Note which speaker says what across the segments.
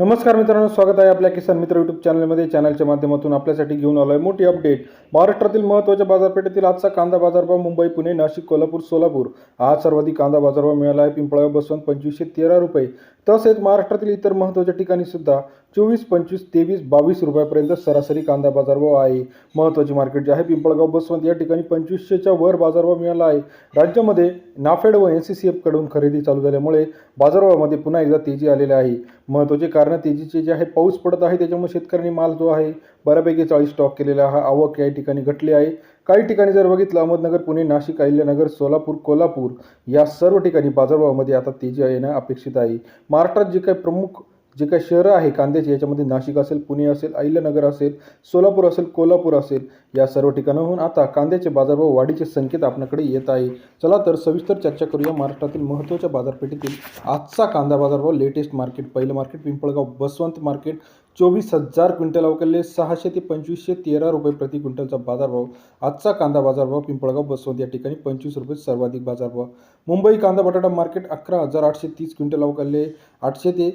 Speaker 1: नमस्कार मित्रांनो स्वागत आहे आपल्या किसान मित्र यूट्यूब चॅनलमध्ये चॅनलच्या माध्यमातून आपल्यासाठी घेऊन आलो आहे मोठी अपडेट महाराष्ट्रातील महत्त्वाच्या बाजारपेठेतील आजचा कांदा बाजारभाव मुंबई पुणे नाशिक कोल्हापूर सोलापूर. आज सर्वाधिक कांदा बाजारभाव मिळाला आहे पिंपळाव बसवंत पंचवीसशे तेरा रुपये. तसेच महाराष्ट्रातील इतर महत्त्वाच्या ठिकाणी सुद्धा चोवीस पंचवीस तेवीस बावीस रुपयापर्यंत सरासरी कांदा बाजारभाव आहे. महत्त्वाची मार्केट जे आहे पिंपळगाव बसवंत या ठिकाणी पंचवीसशेच्या वर बाजारभाव मिळाला आहे. राज्यामध्ये नाफेड व एन सी सी एफकडून खरेदी चालू झाल्यामुळे बाजारभावामध्ये पुन्हा एकदा तेजी आलेली आहे. महत्त्वाचे कारण तेजीचे जे आहे पाऊस पडत आहे त्याच्यामुळे शेतकऱ्यांनी माल जो आहे बऱ्यापैकी चाळीस स्टॉक केलेला हा आवक या ठिकाणी घटली आहे. काही ठिकाणी जर बघितलं अहमदनगर पुणे नाशिक अहिल्यानगर सोलापूर कोल्हापूर या सर्व ठिकाणी बाजारभावामध्ये आता तेजी येणं अपेक्षित आहे. महाराष्ट्रात जे काही प्रमुख जे काही शहरं आहे कांद्याची याच्यामध्ये नाशिक असेल पुणे असेल अहिल्यानगर असेल सोलापूर असेल कोल्हापूर असेल या सर्व ठिकाणाहून आता कांद्याचे बाजारभाव वाढीचे संकेत आपल्याकडे येत आहे. चला तर सविस्तर चर्चा करूया महाराष्ट्रातील महत्त्वाच्या बाजारपेठेतील आजचा कांदा बाजारभाव लेटेस्ट मार्केट पहिलं मार्केट पिंपळगाव बसवंत मार्केट चोवीस हजार क्विंटल अवकलले सहाशे ते पंचवीसशे तेरा रुपये प्रति क्विंटलचा बाजारभाव. आजचा कांदा बाजारभाव पिंपळगाव बसवंत या ठिकाणी पंचवीस रुपये सर्वाधिक बाजारभाव. मुंबई कांदा बटाटा मार्केट अकरा हजार आठशे तीस क्विंटल अवकलले आठशे ते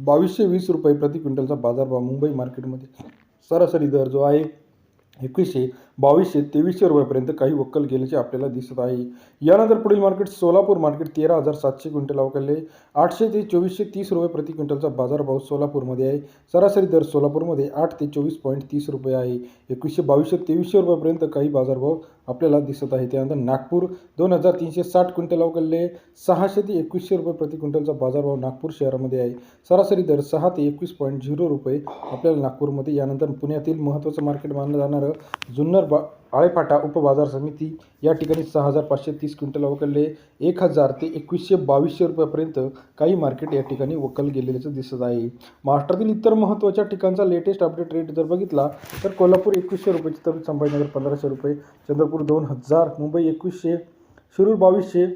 Speaker 1: बावीसशे वीस रुपये प्रति क्विंटलचा बाजारभाव मुंबई मार्केटमध्ये सरासरी दर जो आहे एकवीसशे बावीसशे तेवीसशे रुपयापर्यंत काही वक्कल गेल्याचे आपल्याला दिसत आहे. यानंतर पुढील मार्केट सोलापूर मार्केट तेरा हजार सातशे क्विंटल अवकलले आठशे ते चोवीसशे तीस रुपये प्रति क्विंटलचा बाजारभाव सोलापूरमध्ये आहे. सरासरी दर सोलापूरमध्ये आठ ते चोवीस पॉईंट तीस रुपये आहे. एकवीसशे बावीसशे तेवीसशे रुपयापर्यंत काही बाजारभाव आपल्याला दिसत आहे. त्यानंतर नागपूर दोन हजार तीनशे साठ क्विंटल अवकलले सहाशे ते एकवीसशे रुपये प्रति क्विंटलचा बाजारभाव नागपूर शहरामध्ये आहे. सरासरी दर सहा ते एकवीस पॉईंट झिरो रुपये आपल्याला नागपूरमध्ये. यानंतर पुण्यातील महत्त्वाचं मार्केट मानलं जाणारं जुन्नर बा आळेफाटा उपबाजार समिती या ठिकाणी सहा हजार पाचशे तीस क्विंटल वकलले. एक हजार ते एकवीसशे बावीसशे रुपयापर्यंत काही मार्केट या ठिकाणी वकल गेलेल्याचं दिसत आहे. महाराष्ट्रातील इतर महत्त्वाच्या ठिकाणचा लेटेस्ट अपडेट रेट जर बघितला तर कोल्हापूर एकवीसशे रुपयाची तर संभाजीनगर पंधराशे रुपये चंद्रपूर दोन हजार मुंबई एकवीसशे शिरूर बावीसशे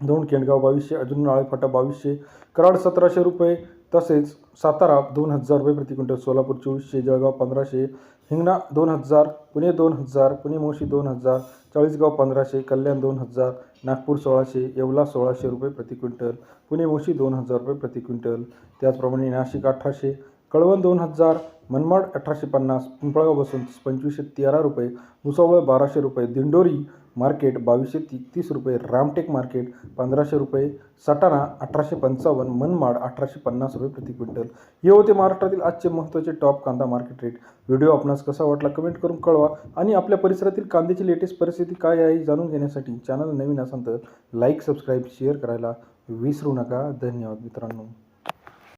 Speaker 1: दोन केंडगाव बावीसशे अजून आळेफाटा बावीसशे कराड सतराशे रुपये तसेच सातारा दोन हजार रुपये प्रति क्विंटल सोलापूर चोवीसशे जळगाव पंधराशे हिंगणा दोन हजार पुणे दोन हजार पुणे मोशी दोन हजार चाळीसगाव पंधराशे कल्याण दोन हजार नागपूर सोळाशे येवला सोळाशे रुपये प्रति क्विंटल पुणे मोशी दोन हजार रुपये प्रति क्विंटल त्याचप्रमाणे नाशिक अठराशे कळवण दोन हजार मनमाड अठराशे पन्नास पिंपळगाव बसून पंचवीसशे तेरा रुपये भुसावळ बाराशे रुपये दिंडोरी मार्केट बावीसशे ती तीस रुपये रामटेक मार्केट पंधराशे रुपये सटाणा अठराशे पंचावन्न मनमाड अठराशे पन्नास रुपये प्रति क्विंटल. हे होते महाराष्ट्रातील आजचे महत्त्वाचे टॉप कांदा मार्केट रेट व्हिडिओ आपणास कसा वाटला कमेंट करून कळवा आणि आपल्या परिसरातील कांद्याची लेटेस्ट परिस्थिती काय आहे जाणून घेण्यासाठी चॅनल नवीन असाल तर लाईक सबस्क्राईब शेअर करायला विसरू नका. धन्यवाद मित्रांनो.